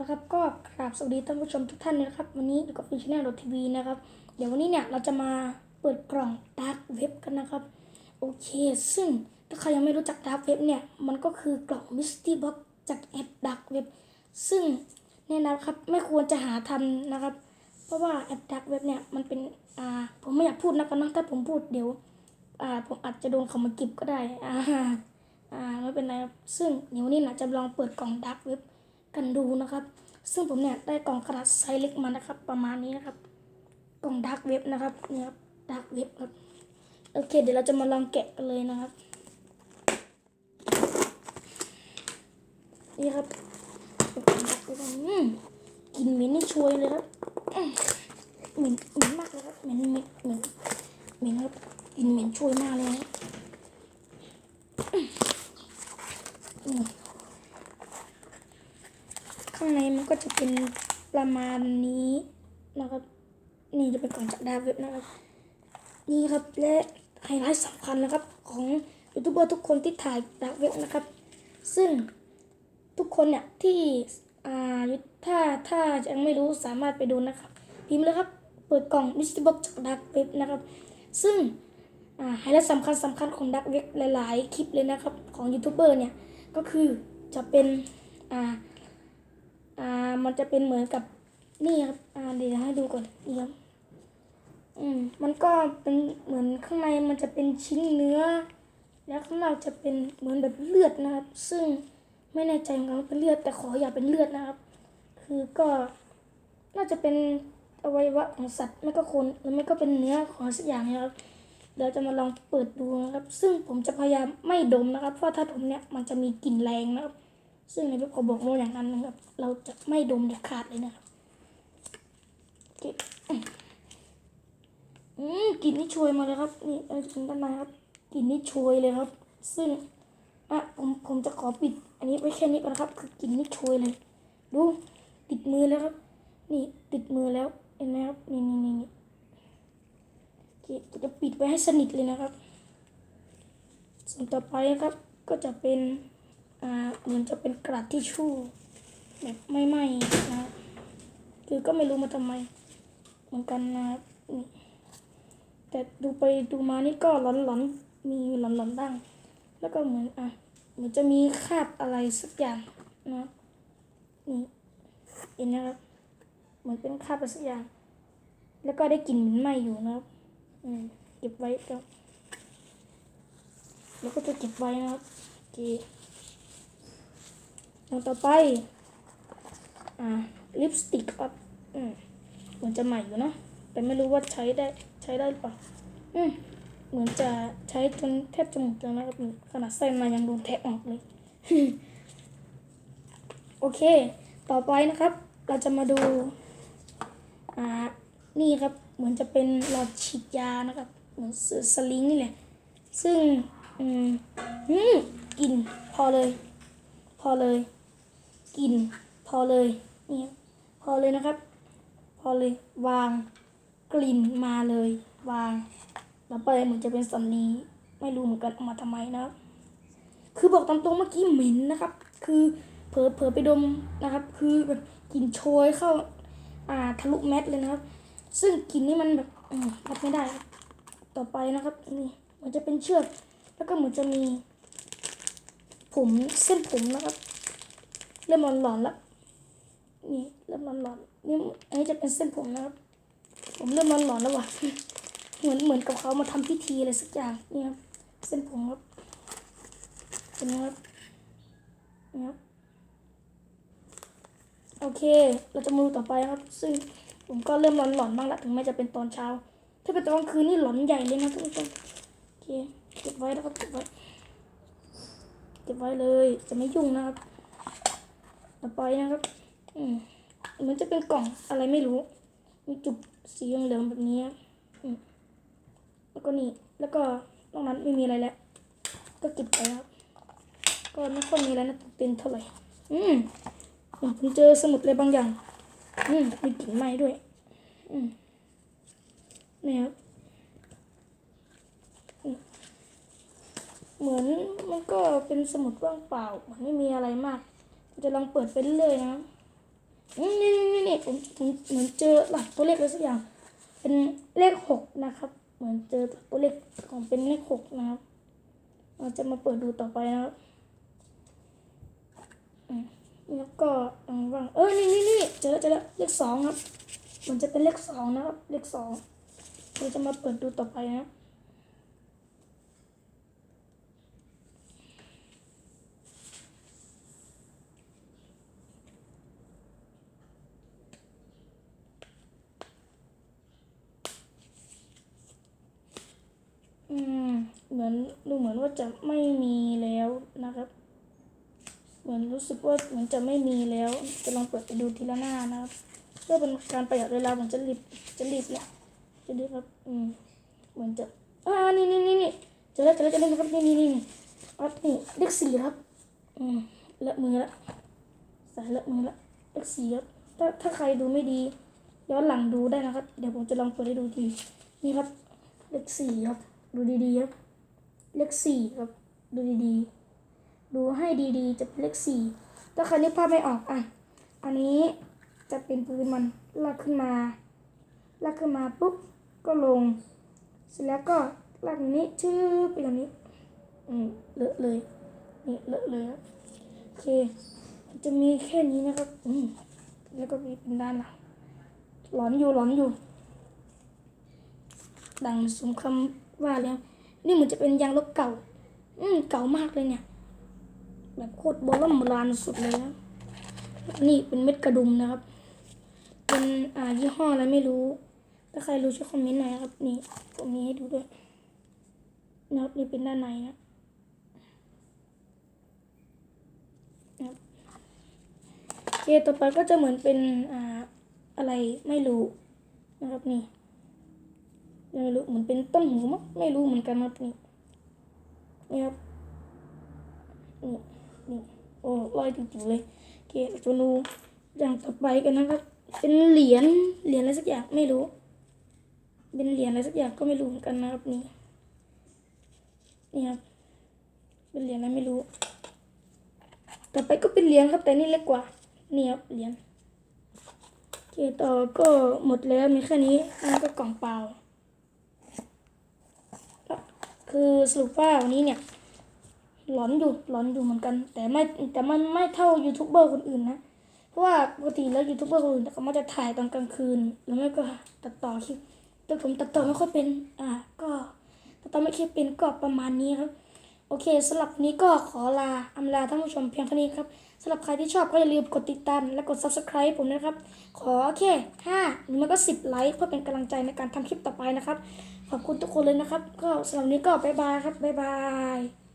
ละครับก็กราบสวัสดีท่านผู้ชมทุกท่านนะครับ วันนี้อยู่กับฟิชแนลดทีวีนะครับ เดี๋ยววันนี้เนี่ยเราจะมาเปิดกล่องดาร์กเว็บกันนะครับ โอเค ซึ่งถ้าใครยังไม่รู้จักดาร์กเว็บเนี่ยมันก็คือกล่องมิสตี้บ็อกจากแอปดาร์กเว็บซึ่งแน่นอนครับไม่ควรจะหาทำนะครับ เพราะว่าแอปดาร์กเว็บเนี่ยมันเป็นอ่าผมไม่อยากพูดนะกันนะถ้าผมพูดเดี๋ยวอ่าผมอาจจะโดนเขามาเก็บก็ได้อ่าอ่าไม่เป็นไรครับซึ่งเดี๋ยววันนี้นะจะลองเปิดกล่องดักเว็บ กันดูนะครับ ซึ่งผมเนี่ยได้กล่องกระดาษไซส์เล็กมานะครับ ประมาณนี้นะครับ กล่องดักเว็บนะครับเนี่ยครับดักเว็บครับโอเค เดี๋ยวเราจะมาลองแกะกันเลยนะครับ นี่ครับกล่องดักเว็บอืมกินเหม็นนี่ช่วยเลยครับเหม็นเหม็นมากเลยครับเหม็นเหม็นเหม็นเหม็นครับกินเหม็นช่วยมากเลยนะ ข้างในมันก็จะเป็นประมาณนี้นะครับ นี่จะเป็นกล่องจากดาร์กเว็บนะครับ นี่ครับและไฮไลท์สำคัญนะครับของยูทูบเบอร์ทุกคนที่ถ่ายดาร์กเว็บนะครับ ซึ่งทุกคนเนี่ยที่อ่าถ้าถ้ายังไม่รู้สามารถไปดูนะครับ พิมพ์เลยครับ เปิดกล่องมิสติบ็อกจากดาร์กเว็บนะครับ ซึ่งอ่าไฮไลท์สำคัญสำคัญของดักเว็บหลาย ๆ คลิปเลยนะครับ ของยูทูบเบอร์เนี่ย ก็คือจะเป็นอ่า อ่ามันจะเป็นเหมือนกับนี่ครับอ่าเดี๋ยวให้ดูก่อนนี่ครับอืมมันก็เป็นเหมือนข้างในมันจะเป็นชิ้นเนื้อ แล้วข้างนอกจะเป็นเหมือนแบบเลือดนะครับ ซึ่งไม่แน่ใจเหมือนกันว่าเป็นเลือดแต่ขออย่าเป็นเลือดนะครับ คือก็น่าจะเป็นอวัยวะของสัตว์ไม่ก็คนหรือไม่ก็เป็นเนื้อของสักอย่างนะครับเดี๋ยวจะมาลองเปิดดูนะครับ ซึ่งผมจะพยายามไม่ดมนะครับ เพราะถ้าดมเนี่ยมันจะมีกลิ่นแรงนะครับ ซึ่งในเว็บเขาบอกว่าอย่างนั้นนะครับ เราจะไม่ดมเด็ดขาดเลยนะครับอืมกลิ่นนี่โชยมาเลยครับ นี่เอาถึงด้านในครับกลิ่นนี่โชยเลยครับ ซึ่งอะผมผมจะขอปิด อันนี้ไว้แค่นี้ก่อนครับ คือกลิ่นนี่โชยเลย ดูติดมือแล้วครับ นี่ติดมือแล้วเห็นไหมครับนี่นี่นี่นี่โอเคจะปิดไว้ให้สนิทเลยนะครับส่วนต่อไปนะครับก็จะเป็น อ่าเหมือนจะเป็นกระดาษทิชชู่แบบไม่ไหม้นะครับคือก็ไม่รู้มาทำไม เหมือนกันนะครับแต่ดูไปดูมานี่ก็หลอนๆ มีหลอนๆบ้าง แล้วก็เหมือนอะเหมือนจะมีคาบอะไรสักอย่างนะนี่เห็นนะครับ เหมือนเป็นคาบอะไรสักอย่าง แล้วก็ได้กลิ่นเหม็นไหม้อยู่นะครับอืมเก็บไว้ครับแล้วก็จะเก็บไว้นะครับโอเค อย่างต่อไปอ่าลิปสติกครับอืมเหมือนจะใหม่อยู่เนะแต่ไม่รู้ว่าใช้ได้ใช้ได้หรือเปล่าอืมเหมือนจะใช้จนแทบจะหมดแล้วนะครับขนาดใส่มายังโดนแทะออกเลยโอเค ต่อไปนะครับ เราจะมาดูอ่านี่ครับ เหมือนจะเป็นหลอดฉีดยานะครับ เหมือนสลิงนี่แหละ ซึ่ง อืมอืมกลิ่นพอเลย พอเลย กลิ่นพอเลยนี่พอเลยนะครับ พอเลยวางกลิ่นมาเลย วางแล้วไปเหมือนจะเป็นสำลีไม่รู้เหมือนกันเอามาทำไมนะครับ คือบอกตามตรงเมื่อกี้เหม็นนะครับ คือเผลอเผลอไปดมนะครับ คือแบบกลิ่นโชยเข้า อ่าทะลุแมสเลยนะครับ ซึ่งกลิ่นนี่มันแบบอืมรับไม่ได้ ต่อไปนะครับนี่มันจะเป็นเชือก แล้วก็เหมือนจะมี ผมเส้นผมนะครับ เริ่มหลอนๆแล้วนี่เริ่มหลอนๆนี่อันนี้จะเป็นเส้นผมนะครับ ผมเริ่มหลอนๆแล้วว่ะเหมือนเหมือนกับเขามาทำพิธีอะไรสักอย่างนี่ครับเส้นผมครับเป็นไงครับนี่ครับโอเค เราจะมาดูต่อไปครับ ซึ่งผมก็เริ่มหลอนๆบ้างละถึงแม้จะเป็นตอนเช้า ถ้าเป็นตอนกลางคืนนี่หลอนใหญ่เลยนะทุกคนโอเคเก็บไว้นะครับเก็บไว้เก็บไว้เลยจะไม่ยุ่งนะครับ ไปนะครับอืเหมือนจะเป็นกล่องอะไรไม่รู้ มีจุดสีเหลืองแบบนี้อแล้วก็นี่แล้วก็นอกนั้นไม่มีอะไรแล้ว ก็เก็บไปครับ ก็ไม่ค่อยมีอะไรนะตื่นเต้นเท่าไหร่ อืมผมเจอสมุดอะไรบางอย่าง อืมมีกลิ่นไม้ด้วย อืมนี่ครับเหมือนมันก็เป็นสมุดว่างเปล่า มันไม่มีอะไรมาก จะลองเปิดไปเรื่อยๆนะนี่นี่นี่นี่ผมผมเหมือนเจอหลักตัวเลขอะไรสักอย่าง เป็นเลขหกนะครับ เหมือนเจอตัวเลขของเป็นเลขหกนะครับเราจะมาเปิดดูต่อไปนะครับแล้วก็ว่างเออนี่นี่นี่เจอแล้วเจอแล้วเลขสองครับ มันจะเป็นเลขสองนะครับ เลขสองเราจะมาเปิดดูต่อไปนะครับ อืมเห มือนดูเหมือนว่าจะไม่มีแล้วนะครับ เหมือนรู้สึกว่าเหมือนจะไม่มีแล้วจะลองเปิดไปดูทีละหน้านะครับเพื่อเป็นการประหยัดเวลาผมจะรีบจะรีบเนี่ยจะรีบครับอืมเหมือนจะอ่านี่นี่นี่นี่จอแล้วจอแล้วจอแล้วครับนี่นี่นี่นี่ครับนี่เลขสี่ครับอืมละมือละสายละมือละเลขสี่ครับถ้าถ้าใครดูไม่ดีย้อนหลังดูได้นะครับ เดี๋ยวผมจะลองเปิดให้ดูทีนี่ครับเลขสี่ครับ ดูดีๆครับ เลขสี่ครับดูดีๆ ดูให้ดีๆ จะเป็นเลขสี่ถ้าใครนึกภาพไม่ออกอะอันนี้จะเป็นปืนมันลากขึ้นมาลากขึ้นมาปุ๊บก็ลง เสร็จแล้วก็ลากอย่างนี้ชื่อไปแบบนี้อืมเลอะเลยนี่เลอะเลยครับโอเค จะมีแค่นี้นะครับอืมแล้วก็มีเป็นด้านหลังหลอนอยู่หลอนอยู่ ดังสมคำว่าแล้ว นี่เหมือนจะเป็นยางลบเก่า อืมเก่ามากเลยเนี่ย แบบโคตรโบราณโบราณสุดเลยนะนี่เป็นเม็ดกระดุมนะครับ เป็นอ่ายี่ห้ออะไรไม่รู้ ถ้าใครรู้ช่วยคอมเมนต์หน่อยครับ นี่ผมมีให้ดูด้วยนะครับนี่เป็นด้านในนะนะครับโอเคต่อไปก็จะเหมือนเป็นอ่าอะไรไม่รู้นะครับนี่ ไม่รู้เหมือนเป็นต้นหูมั้งไม่รู้เหมือนกันครับนี่นี่ครับนี่นี่โอ้ลอยจริงๆเลยโอเคเราจะดูอย่างต่อไปกันนะครับ เป็นเหรียญเหรียญอะไรสักอย่างไม่รู้ เป็นเหรียญอะไรสักอย่างก็ไม่รู้เหมือนกันนะครับนี่นี่ครับเป็นเหรียญอะไรไม่รู้ ต่อไปก็เป็นเหรียญครับแต่นี่เล็กกว่านี่ครับเหรียญโอเคต่อก็หมดแล้วมีแค่นี้อันนั้นก็กล่องเปล่า คือสรุปว่าวันนี้เนี่ยหลอนอยู่หลอนอยู่เหมือนกัน แต่ไม่แต่มันไม่เท่ายูทูบเบอร์คนอื่นนะเพราะว่าปกติแล้วยูทูบเบอร์คนอื่นเขามักจะถ่ายตอนกลางคืน แล้วไม่ก็ตัดต่อคลิปแต่ผมตัดต่อไม่ค่อยเป็นอ่าก็ตัดต่อไม่ค่อยเป็นก็ประมาณนี้ครับ โอเคสำหรับวันนี้ก็ขอลาอำลาท่านผู้ชมเพียงเท่านี้ครับสำหรับใครที่ชอบก็อย่าลืมกดติดตามและกด subscribe ผมนะครับ ขอแค่5หรือไม่ก็ 10 ไลค์เพื่อเป็นกำลังใจในการทำคลิปต่อไปนะครับ ขอบคุณทุกคนเลยนะครับ ก็สำหรับนนี้ก็บ๊ายบายครับบ๊ายบาย